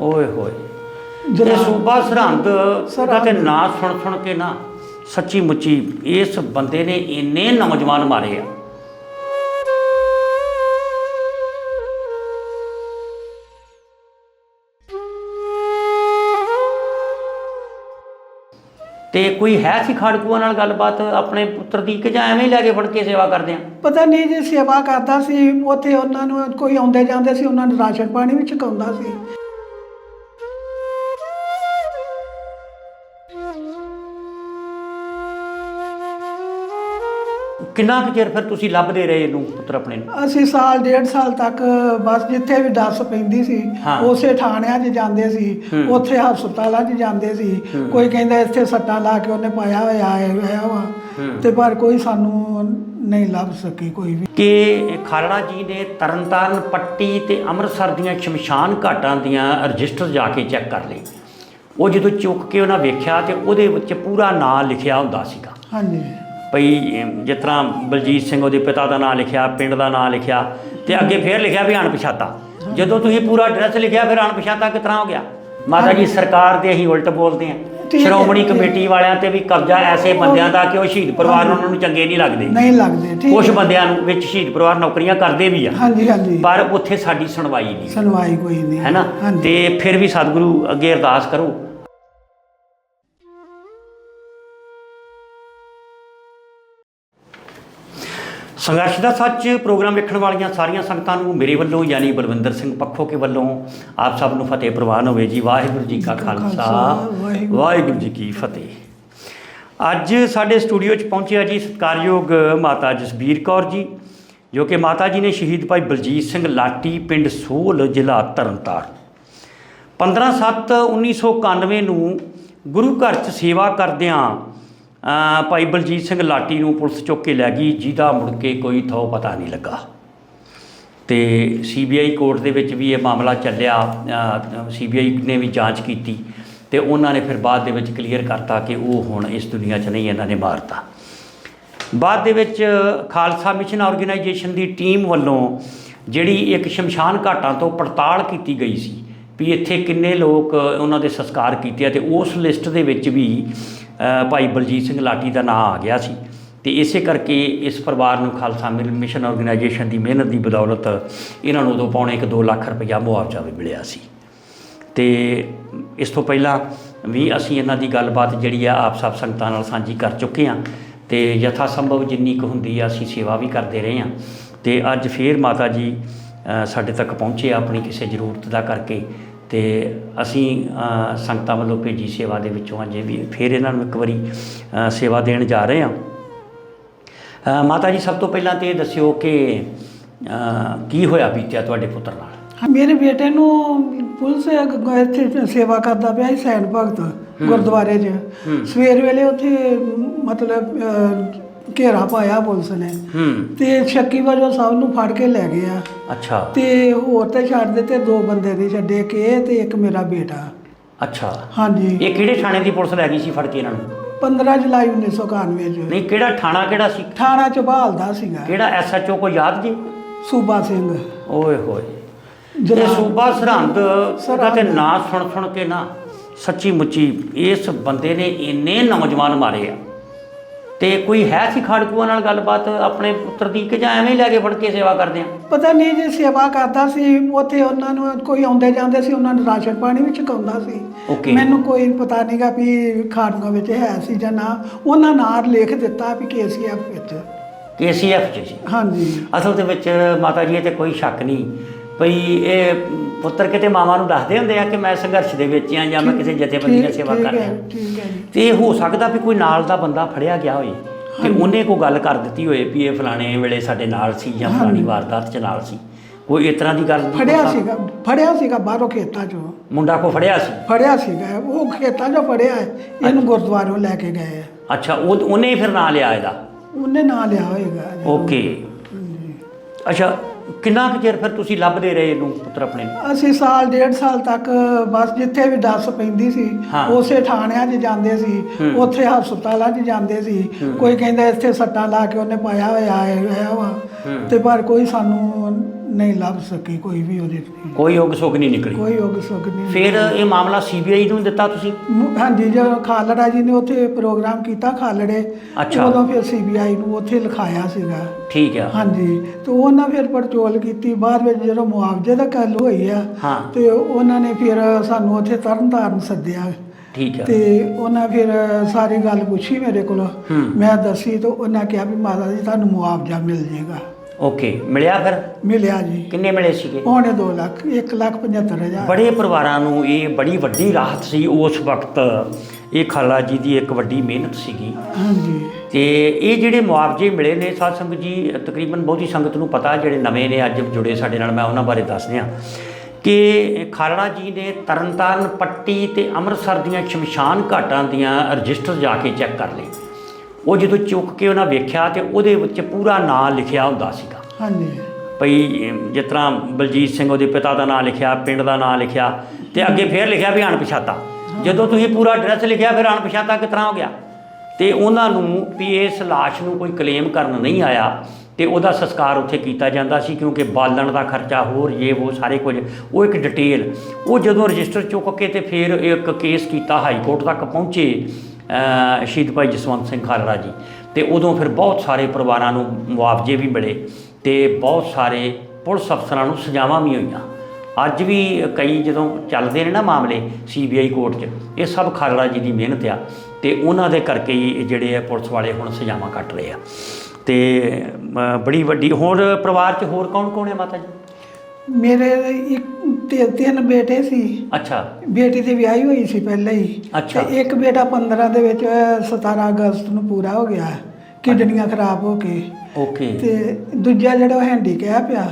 ਓਏ ਹੋਏ। ਜਨਾਬ- ਸੂਬਾ ਸਰਹੰਦ ਦਾ ਤੇ। ਨਾਂ ਸੁਣ ਸੁਣ ਕੇ ਨਾ ਸੱਚੀ ਮੁੱਚੀ ਇਸ ਬੰਦੇ ਨੇ ਇੰਨੇ ਨੌਜਵਾਨ ਮਾਰੇ ਆ। ਤੇ ਕੋਈ ਹੈ ਸੀ ਖਾੜਕੂਆਂ ਨਾਲ ਗੱਲਬਾਤ ਆਪਣੇ ਪੁੱਤਰ ਦੀ ਕਿ ਜਾਂ ਐਵੇਂ ਹੀ ਲੈ ਕੇ ਫੜ ਕੇ ਸੇਵਾ ਕਰਦੇ ਆ? ਪਤਾ ਨਹੀਂ ਜੀ ਸੇਵਾ ਕਰਦਾ ਸੀ ਉੱਥੇ ਉਹਨਾਂ ਨੂੰ ਕੋਈ ਆਉਂਦੇ ਜਾਂਦੇ ਸੀ ਉਹਨਾਂ ਨੂੰ ਰਾਸ਼ਨ ਪਾਣੀ ਵੀ ਛਕਾਉਂਦਾ ਸੀ। ਕਿੰਨਾ ਕੁ ਚਿਰ ਫਿਰ ਤੁਸੀਂ ਲੱਭਦੇ ਰਹੇ ਇਹਨੂੰ ਪੁੱਤਰ ਆਪਣੇ ਨੂੰ ਅਸੀਂ ਸਾਲ ਡੇਢ ਸਾਲ ਤੱਕ ਬਸ ਜਿੱਥੇ ਵੀ ਦੱਸ ਪੈਂਦੀ ਸੀ ਹਾਂ। ਉਸੇ ਥਾਣਿਆਂ 'ਚ ਜਾਂਦੇ ਸੀ। ਉੱਥੇ ਹਸਪਤਾਲਾਂ 'ਚ ਜਾਂਦੇ ਸੀ। ਕੋਈ ਕਹਿੰਦਾ ਇੱਥੇ ਸੱਟਾਂ ਲਾ ਕੇ ਉਹਨੇ ਪਾਇਆ ਹੋਇਆ ਹੈ ਹੋਇਆ ਵਾ। ਤੇ ਪਰ ਕੋਈ ਸਾਨੂੰ ਨਹੀਂ ਲੱਭ ਸਕੀ ਕੋਈ ਵੀ ਕਿ ਖਾਲੜਾ ਜੀ ਨੇ ਤਰਨਤਾਰਨ ਪੱਟੀ ਤੇ ਅੰਮ੍ਰਿਤਸਰ ਦੀਆਂ ਸ਼ਮਸ਼ਾਨ ਘਾਟਾਂ ਦੀਆਂ ਰਜਿਸਟਰ ਜਾ ਕੇ ਚੈੱਕ ਕਰ ਲਏ ਉਹ ਜਦੋਂ ਚੁੱਕ ਕੇ ਉਹਨਾਂ ਵੇਖਿਆ ਤੇ ਉਹਦੇ ਵਿੱਚ ਪੂਰਾ ਨਾਂ ਲਿਖਿਆ ਹੁੰਦਾ ਸੀਗਾ ਹਾਂਜੀ ਭਈ ਜਿਸ ਤਰ੍ਹਾਂ ਬਲਜੀਤ ਸਿੰਘ ਉਹਦੇ ਪਿਤਾ ਦਾ ਨਾਂ ਲਿਖਿਆ ਪਿੰਡ ਦਾ ਨਾਂ ਲਿਖਿਆ ਤੇ ਅੱਗੇ ਫੇਰ ਲਿਖਿਆ ਵੀ ਅਣਪਛਾਤਾ। ਜਦੋਂ ਤੁਸੀਂ ਪੂਰਾ ਐਡਰੈਸ ਲਿਖਿਆ ਫਿਰ ਅਣਪਛਾਤਾ ਕਿਸ ਤਰ੍ਹਾਂ ਹੋ ਗਿਆ? ਮਾਤਾ ਜੀ ਸਰਕਾਰ ਦੇ ਅਸੀਂ ਉਲਟ ਬੋਲਦੇ ਹੈ, ਸ਼੍ਰੋਮਣੀ। ਕਮੇਟੀ ਵਾਲਿਆਂ ਤੇ ਵੀ ਕਬਜ਼ਾ ਐਸੇ ਬੰਦਿਆਂ ਦਾ ਕਿ ਉਹ ਸ਼ਹੀਦ ਪਰਿਵਾਰ ਨੂੰ ਉਹਨਾਂ ਨੂੰ ਚੰਗੇ ਨਹੀਂ ਲੱਗਦੇ? ਨਹੀਂ ਲੱਗਦੇ ਠੀਕ ਕੁਝ। ਬੰਦਿਆਂ ਨੂੰ ਵਿੱਚ ਸ਼ਹੀਦ ਪਰਿਵਾਰ ਨੌਕਰੀਆਂ ਕਰਦੇ ਵੀ ਆ। ਹਾਂਜੀ ਹਾਂਜੀ। ਪਰ ਉੱਥੇ ਸਾਡੀ ਸੁਣਵਾਈ ਨਹੀਂ। ਸੁਣਵਾਈ ਕੋਈ ਨਹੀਂ। ਹੈ ਨਾ ਤੇ ਫਿਰ ਵੀ ਸਤਿਗੁਰੂ ਅੱਗੇ ਅਰਦਾਸ ਕਰੋ। ਸੰਘਰਸ਼ ਦਾ ਸੱਚ ਪ੍ਰੋਗਰਾਮ ਵੇਖਣ ਵਾਲੀਆਂ ਸਾਰੀਆਂ ਸੰਗਤਾਂ ਨੂੰ ਮੇਰੇ ਵੱਲੋਂ ਯਾਨੀ ਬਲਵਿੰਦਰ ਸਿੰਘ ਪੱਖੋ ਕੇ ਵੱਲੋਂ ਆਪ ਸਭ ਨੂੰ ਫਤਿਹ ਪ੍ਰਵਾਨ ਹੋਵੇ ਜੀ। ਵਾਹਿਗੁਰੂ ਜੀ ਕਾ ਖਾਲਸਾ। ਵਾਹਿਗੁਰੂ। ਜੀ ਕੀ ਫਤਿਹ। ਅੱਜ ਸਾਡੇ ਸਟੂਡੀਓ 'ਚ ਪਹੁੰਚਿਆ ਜੀ ਸਤਿਕਾਰਯੋਗ ਮਾਤਾ ਜਸਬੀਰ ਕੌਰ ਜੀ ਜੋ ਕਿ ਮਾਤਾ ਜੀ ਨੇ ਸ਼ਹੀਦ ਭਾਈ ਬਲਜੀਤ ਸਿੰਘ ਲਾਟੀ ਪਿੰਡ ਸੋਹਲ ਜ਼ਿਲ੍ਹਾ ਤਰਨਤਾਰਨ। 15/7/1991 ਨੂੰ ਗੁਰੂ ਘਰ 'ਚ ਸੇਵਾ ਕਰਦਿਆਂ ਭਾਈ ਬਲਜੀਤ ਸਿੰਘ ਲਾਟੀ ਨੂੰ ਪੁਲਿਸ ਚੁੱਕ ਕੇ ਲੈ ਗਈ, ਜਿਹਦਾ ਮੁੜ ਕੇ ਕੋਈ ਥੋ ਪਤਾ ਨਹੀਂ ਲੱਗਾ। ਤੇ ਸੀਬੀਆਈ ਕੋਰਟ ਦੇ ਵਿੱਚ ਵੀ ਇਹ ਮਾਮਲਾ ਚੱਲਿਆ ਸੀਬੀਆਈ ਨੇ ਵੀ ਜਾਂਚ ਕੀਤੀ ਤੇ ਉਹਨਾਂ ਨੇ ਫਿਰ ਬਾਅਦ ਦੇ ਵਿੱਚ ਕਲੀਅਰ ਕਰਤਾ ਕਿ ਉਹ ਹੁਣ ਇਸ ਦੁਨੀਆ 'ਚ ਨਹੀਂ, ਇਹਨਾਂ ਨੇ ਮਾਰਤਾ। ਬਾਅਦ ਦੇ ਵਿੱਚ ਖਾਲਸਾ ਮਿਸ਼ਨ ਆਰਗੇਨਾਈਜੇਸ਼ਨ ਦੀ ਟੀਮ ਵੱਲੋਂ ਜਿਹੜੀ ਇੱਕ ਸ਼ਮਸ਼ਾਨ ਘਾਟਾਂ ਤੋਂ ਪੜਤਾਲ ਕੀਤੀ ਗਈ ਸੀ ਵੀ ਇੱਥੇ ਕਿੰਨੇ ਲੋਕ ਉਹਨਾਂ ਦੇ ਸੰਸਕਾਰ ਕੀਤੇ ਆ ਤੇ ਉਸ ਲਿਸਟ ਦੇ ਵਿੱਚ ਵੀ ਭਾਈ ਬਲਜੀਤ ਸਿੰਘ ਲਾਟੀ ਦਾ ਨਾਮ ਆ ਗਿਆ ਸੀ ਤੇ ਇਸੇ ਕਰਕੇ ਇਸ ਪਰਿਵਾਰ ਨੂੰ ਖਾਲਸਾ ਮਿਲ- ਮਿਸ਼ਨ ਆਰਗੇਨਾਈਜੇਸ਼ਨ ਦੀ ਮਿਹਨਤ ਦੀ ਬਦੌਲਤ ਇਹਨਾਂ ਨੂੰ ਉਦੋਂ ਪੌਣੇ 1 2 ਲੱਖ ਰੁਪਇਆ ਮੁਆਵਜ਼ਾ ਵੀ ਮਿਲਿਆ ਸੀ। ਤੇ ਇਸ ਤੋਂ ਪਹਿਲਾਂ ਵੀ ਅਸੀਂ ਇਹਨਾਂ ਦੀ ਗੱਲਬਾਤ ਜਿਹੜੀ ਆ ਆਪ ਸਭ ਸੰਗਤਾਂ ਨਾਲ ਸਾਂਝੀ ਕਰ ਚੁੱਕੇ ਹਾਂ ਤੇ ਯਥਾ ਸੰਭਵ ਜਿੰਨੀ ਕੁ ਹੁੰਦੀ ਆ ਅਸੀਂ ਸੇਵਾ ਵੀ ਕਰਦੇ ਰਹੇ ਹਾਂ ਤੇ ਅੱਜ ਫੇਰ ਮਾਤਾ ਜੀ ਸਾਡੇ ਤੱਕ ਪਹੁੰਚੇ ਆਪਣੀ ਕਿਸੇ ਜ਼ਰੂਰਤ ਦਾ ਕਰਕੇ ਤੇ ਅਸੀਂ ਸੰਗਤਾਂ ਵੱਲੋਂ ਭੇਜੀ ਸੇਵਾ ਦੇ ਵਿੱਚੋਂ ਅੱਜ ਵੀ ਫੇਰ ਇਹਨਾਂ ਨੂੰ ਇੱਕ ਵਾਰੀ ਸੇਵਾ ਦੇਣ ਜਾ ਰਹੇ ਹਾਂ। ਮਾਤਾ ਜੀ ਸਭ ਤੋਂ ਪਹਿਲਾਂ ਤੇ ਇਹ ਦੱਸਿਓ ਕਿ ਕੀ ਹੋਇਆ ਬੀਤਿਆ ਤੁਹਾਡੇ ਪੁੱਤਰ ਨਾਲ? ਮੇਰੇ ਬੇਟੇ ਨੂੰ ਪੁਲਿਸ ਇੱਥੇ ਸੇਵਾ ਕਰਦਾ ਪਿਆ ਸੀ ਸੈਨ ਭਗਤ ਗੁਰਦੁਆਰੇ 'ਚ। ਸਵੇਰ ਵੇਲੇ ਉੱਥੇ ਮਤਲਬ ਘੇਰਾ ਪਾਇਆ ਪੁਲਿਸ ਨੇ। ਹੂੰ। ਤੇ ਸ਼ੱਕੀ ਵਜੋਂ ਸਭ ਨੂੰ ਫੜ ਕੇ ਲੈ ਗਏ ਆ ਅੱਛਾ। ਤੇ ਹੋਰ ਤੇ ਛੱਡ ਦਿੱਤੇ ਦੋ ਬੰਦੇ ਨਹੀਂ ਛੱਡੇ ਕਿ ਇਹ ਤੇ ਇੱਕ ਮੇਰਾ ਬੇਟਾ। ਅੱਛਾ। ਹਾਂਜੀ। ਇਹ ਕਿਹੜੇ ਥਾਣੇ ਦੀ ਪੁਲਿਸ ਲੈ ਗਈ ਸੀ ਫੜ ਕੇ ਇਹਨਾਂ ਨੂੰ? 15 ਜੁਲਾਈ 1991 ਚ। ਨਹੀਂ ਕਿਹੜਾ ਥਾਣਾ ਕਿਹੜਾ ਸੀ? ਥਾਣਾ ਚ ਬਹਾਲਦਾ ਸੀਗਾ। ਕਿਹੜਾ ਐਸਐਚਓ ਕੋਈ ਯਾਦ ਜੀ? ਸੂਬਾ ਸਿੰਘ। ਓਏ ਹੋਏ। ਜਨਾਬ- ਸੂਬਾ ਸਰਹੰਦ ਦਾ ਤੇ। ਨਾਂ ਸੁਣ ਸੁਣ ਕੇ ਨਾ ਸੱਚੀ ਮੁੱਚੀ ਇਸ ਬੰਦੇ ਨੇ ਇੰਨੇ ਨੌਜਵਾਨ ਮਾਰੇ ਆ। ਤੇ ਕੋਈ ਹੈ ਸੀ ਖਾੜਕੂਆਂ ਨਾਲ ਗੱਲਬਾਤ ਆਪਣੇ ਪੁੱਤਰ ਦੀ ਕਿ ਜਾਂ ਐਵੇਂ ਹੀ ਲੈ ਕੇ ਫੜ ਕੇ ਸੇਵਾ ਕਰਦੇ ਆ? ਪਤਾ ਨਹੀਂ ਜੀ ਸੇਵਾ ਕਰਦਾ ਸੀ ਉੱਥੇ ਉਹਨਾਂ ਨੂੰ ਕੋਈ ਆਉਂਦੇ ਜਾਂਦੇ ਸੀ ਉਹਨਾਂ ਨੂੰ ਰਾਸ਼ਨ ਪਾਣੀ ਵੀ ਛਕਾਉਂਦਾ ਸੀ. ਮੈਨੂੰ ਕੋਈ ਪਤਾ ਨਹੀਂਗਾ ਵੀ ਖਾੜੂਆਂ ਵਿੱਚ ਹੈ ਸੀ ਜਾਂ ਨਾ। ਉਹਨਾਂ ਨਾਂ ਲਿਖ ਦਿੱਤਾ ਵੀ ਕੇਸੀਐਫ ਵਿੱਚ। ਕੇਸੀਐਫ ਚ ਸੀ। ਹਾਂਜੀ। ਅਸਲ ਦੇ ਵਿੱਚ ਮਾਤਾ ਜੀ ਇਹ ਤੇ ਕੋਈ ਸ਼ੱਕ ਨਹੀਂ। ਭਈ ਇਹ ਪੁੱਤਰ ਕਿਤੇ ਮਾਵਾਂ ਨੂੰ ਦੱਸਦੇ ਹੁੰਦੇ ਆ ਕਿ ਮੈਂ ਸੰਘਰਸ਼ ਦੇ ਵਿੱਚ ਆ ਜਾਂ ਮੈਂ ਕਿਸੇ ਜਥੇਬੰਦੀ ਠੀਕ- ਸੇਵਾ ਕਰ ਰਿਹਾ। ਤੇ ਇਹ ਹੋ ਸਕਦਾ ਵੀ ਕੋਈ ਨਾਲ ਦਾ ਬੰਦਾ ਫੜਿਆ ਗਿਆ ਹੋਏ ਤੇ ਉਹਨੇ ਕੋਈ ਗੱਲ ਕਰ ਦਿੱਤੀ ਹੋਏ ਵੀ ਇਹ ਫਲਾਣੇ ਵੇਲੇ ਸਾਡੇ ਨਾਲ ਸੀ ਜਾਂ ਫਲਾਣੀ ਵਾਰਦਾਤ 'ਚ ਨਾਲ ਸੀ। ਕੋਈ ਇਸ ਤਰ੍ਹਾਂ ਦੀ ਗੱਲ ਦੀ ਫੜਿਆ ਸੀਗਾ ਫੜਿਆ ਸੀਗਾ ਬਾਹਰੋਂ ਖੇਤਾਂ ਚੋਂ। ਮੁੰਡਾ ਕੋ ਫੜਿਆ ਸੀ? ਫੜਿਆ ਸੀਗਾ ਉਹ ਖੇਤਾਂ ਚੋਂ ਫੜਿਆ। ਇਹਨੂੰ ਗੁਰਦੁਆਰੋਂ ਲੈ ਕੇ ਗਏ ਆ। ਅੱਛਾ ਉਹ ਉਹਨੇ ਫਿਰ ਨਾਂ ਲਿਆ ਇਹਦਾ? ਉਹਨੇ ਨਾਂ ਲਿਆ ਹੋਏਗਾ। ਓਕੇ। ਅੱਛਾ ਕਿੰਨਾ ਕੁ ਚਿਰ ਫਿਰ ਤੁਸੀਂ ਲੱਭਦੇ ਰਹੇ ਇਹਨੂੰ ਪੁੱਤਰ ਆਪਣੇ ਨੂੰ ਅਸੀਂ ਸਾਲ ਡੇਢ ਸਾਲ ਤੱਕ ਬਸ ਜਿੱਥੇ ਵੀ ਦੱਸ ਪੈਂਦੀ ਸੀ ਹਾਂ। ਉਸੇ ਥਾਣਿਆਂ 'ਚ ਜਾਂਦੇ ਸੀ ਹੂੰ। ਉੱਥੇ ਹਸਪਤਾਲਾਂ 'ਚ ਜਾਂਦੇ ਸੀ ਕੋਈ ਕਹਿੰਦਾ ਇੱਥੇ ਸੱਟਾਂ ਲਾ ਕੇ ਉਹਨੇ ਪਾਇਆ ਹੋਇਆ ਹੈ ਹੋਇਆ ਵਾ ਹੂੰ। ਤੇ ਪਰ ਕੋਈ ਸਾਨੂੰ ਨਹੀਂ ਲੱਭ ਸਕੀ ਕੋਈ ਵੀ ਉਹਦੇ ਤੇ। ਕੋਈ ਯੋਗ ਸੁਗ ਨਹੀਂ ਨਿਕਲੀ। ਕੋਈ ਉਗ ਸੁਗ ਨਹੀਂ ਫਿਰ ਇਹ ਮਾਮਲਾ ਸੀਬੀਆਈ ਨੂੰ ਦਿੱਤਾ ਤੁਸੀਂ? ਮ- ਹਾਂਜੀ ਜਦੋਂ ਖਾਲੜਾ ਜੀ ਨੇ ਉੱਥੇ ਪ੍ਰੋਗਰਾਮ ਕੀਤਾ ਖਾਲੜੇ ਅੱਛਾ। ਉਦੋਂ ਫਿਰ ਸੀਬੀਆਈ ਨੂੰ ਉੱਥੇ ਲਿਖਾਇਆ ਸੀਗਾ। ਠੀਕ ਆ। ਹਾਂਜੀ ਤੇ ਉਹਨਾਂ ਫਿਰ ਪੜਚੋਲ ਕੀਤੀ। ਬਾਅਦ ਵਿੱਚ ਜਦੋਂ ਮੁਆਵਜ਼ੇ ਦਾ ਗੱਲ ਹੋਈ ਆ ਹਾਂ। ਤੇ ਉਹਨਾਂ ਨੇ ਫਿਰ ਸਾਨੂੰ ਉੱਥੇ ਤਰਨਤਾਰਨ ਸੱਦਿਆ। ਠੀਕ ਆ। ਤੇ ਉਹਨਾਂ ਫਿਰ ਸਾਰੀ ਗੱਲ ਪੁੱਛੀ ਮੇਰੇ ਕੋਲ। ਹੂੰ। ਮੈਂ ਦੱਸੀ ਤੇ ਉਹਨਾਂ ਕਿਹਾ ਵੀ ਮਾਤਾ ਜੀ ਤੁਹਾਨੂੰ ਮੁਆਵਜ਼ਾ ਮਿਲ ਜੇਗਾ। ਓਕੇ ਮਿਲਿਆ ਫਿਰ? ਮਿਲਿਆ ਜੀ। ਕਿੰਨੇ ਮਿਲੇ ਸੀਗੇ? ਪੌਣੇ 2 ਲੱਖ 1 ਲੱਖ 75 ਹਜ਼ਾਰ। ਬੜੇ ਪਰਿਵਾਰਾਂ ਨੂੰ ਇਹ ਬੜੀ ਵੱਡੀ ਰਾਹਤ ਸੀ ਉਸ ਵਕਤ। ਇਹ ਖਾਲਾ ਜੀ ਦੀ ਇੱਕ ਵੱਡੀ ਮਿਹਨਤ ਸੀਗੀ। ਹਾਂਜੀ। ਤੇ ਇਹ ਜਿਹੜੇ ਮੁਆਵਜ਼ੇ ਮਿਲੇ ਨੇ ਸਾਧ ਸੰਗਤ ਜੀ ਤਕਰੀਬਨ ਬਹੁਤੀ ਸੰਗਤ ਨੂੰ ਪਤਾ ਜਿਹੜੇ ਨਵੇਂ ਨੇ ਅੱਜ ਜੁੜੇ ਸਾਡੇ ਨਾਲ ਮੈਂ ਉਹਨਾਂ ਬਾਰੇ ਦੱਸ ਰਿਹਾ ਕਿ ਖਾਲੜਾ ਜੀ ਨੇ ਤਰਨਤਾਰਨ ਪੱਟੀ ਤੇ ਅੰਮ੍ਰਿਤਸਰ ਦੀਆਂ ਸ਼ਮਸ਼ਾਨ ਘਾਟਾਂ ਦੀਆਂ ਰਜਿਸਟਰ ਜਾ ਕੇ ਚੈੱਕ ਕਰ ਲਏ। ਉਹ ਜਦੋਂ ਚੁੱਕ ਕੇ ਉਹਨਾਂ ਵੇਖਿਆ ਤੇ ਉਹਦੇ ਵਿੱਚ ਪੂਰਾ ਨਾਂ ਲਿਖਿਆ ਹੁੰਦਾ ਸੀਗਾ। ਹਾਂਜੀ। ਭਈ ਜਿਸ ਤਰ੍ਹਾਂ ਬਲਜੀਤ ਸਿੰਘ ਉਹਦੇ ਪਿਤਾ ਦਾ ਨਾਮ ਲਿਖਿਆ ਪਿੰਡ ਦਾ ਨਾਮ ਲਿਖਿਆ ਤੇ ਅੱਗੇ ਫੇਰ ਲਿਖਿਆ ਵੀ ਅਣਪਛਾਤਾ। ਜਦੋਂ ਤੁਸੀਂ ਪੂਰਾ ਐਡਰੈਸ ਲਿਖਿਆ ਫਿਰ ਅਣਪਛਾਤਾ ਕਿਸ ਤਰ੍ਹਾਂ ਹੋ ਗਿਆ? ਤੇ ਉਹਨਾਂ ਨੂੰ ਵੀ ਇਸ ਲਾਸ਼ ਨੂੰ ਕੋਈ ਕਲੇਮ ਕਰਨ ਨਹੀਂ ਆਇਆ ਤੇ ਉਹਦਾ ਸੰਸਕਾਰ ਉੱਥੇ ਕੀਤਾ ਜਾਂਦਾ ਸੀ ਕਿਉਂਕਿ ਬਾਲਣ ਦਾ ਖਰਚਾ ਹੋਰ ਇਹ ਉਹ ਸਾਰੇ ਕੁਝ। ਉਹ ਇੱਕ ਡਿਟੇਲ ਉਹ ਜਦੋਂ ਰਜਿਸਟਰ ਚੁੱਕ ਕੇ ਤੇ ਫਿਰ ਇੱਕ ਕੇਸ ਕੀਤਾ ਹਾਈ ਕੋਰਟ ਤੱਕ ਪਹੁੰਚੇ ਸ਼ਹੀਦ ਭਾਈ ਜਸਵੰਤ ਸਿੰਘ ਖਾਲੜਾ ਜੀ। ਤੇ ਉਦੋਂ ਫਿਰ ਬਹੁਤ ਸਾਰੇ ਪਰਿਵਾਰਾਂ ਨੂੰ ਮੁਆਵਜ਼ੇ ਵੀ ਮਿਲੇ ਤੇ ਬਹੁਤ ਸਾਰੇ ਪੁਲਿਸ ਅਫਸਰਾਂ ਨੂੰ ਸਜ਼ਾਵਾਂ ਵੀ ਹੋਈਆਂ। ਅੱਜ ਵੀ ਕਈ ਜਦੋਂ ਚੱਲਦੇ ਨੇ ਨਾ ਮਾਮਲੇ ਸੀਬੀਆਈ ਕੋਰਟ 'ਚ, ਇਹ ਸਭ ਖਾਲੜਾ ਜੀ ਦੀ ਮਿਹਨਤ ਆ ਤੇ ਉਹਨਾਂ ਦੇ ਕਰਕੇ ਹੀ ਜਿਹੜੇ ਆ ਪੁਲਿਸ ਵਾਲੇ ਹੁਣ ਸਜ਼ਾਵਾਂ ਕੱਟ ਰਹੇ ਆ। ਤੇ ਬੜੀ ਵੱਡੀ, ਹੋਰ ਪਰਿਵਾਰ 'ਚ ਹੋਰ ਕੌਣ ਕੌਣ ਹੈ ਮਾਤਾ ਜੀ? ਮੇਰੇ ਇੱਕ ਤੇ ਤਿੰਨ ਬੇਟੇ ਸੀ। ਅੱਛਾ। ਬੇਟੀ ਤੇ ਵਿਆਹੀ ਹੋਈ ਸੀ ਪਹਿਲਾਂ ਹੀ। ਅੱਛਾ। ਤੇ ਇੱਕ ਬੇਟਾ 15 ਦੇ ਵਿੱਚ 17 ਅਗਸਤ ਨੂੰ ਪੂਰਾ ਹੋ ਗਿਆ। ਕਿਡਨੀਆਂ ਖਰਾਬ ਹੋ ਕੇ। ਓਕੇ। ਤੇ ਦੂਜਾ ਜਿਹੜਾ ਉਹ ਹੈਂਡੀਕੈਪ ਆ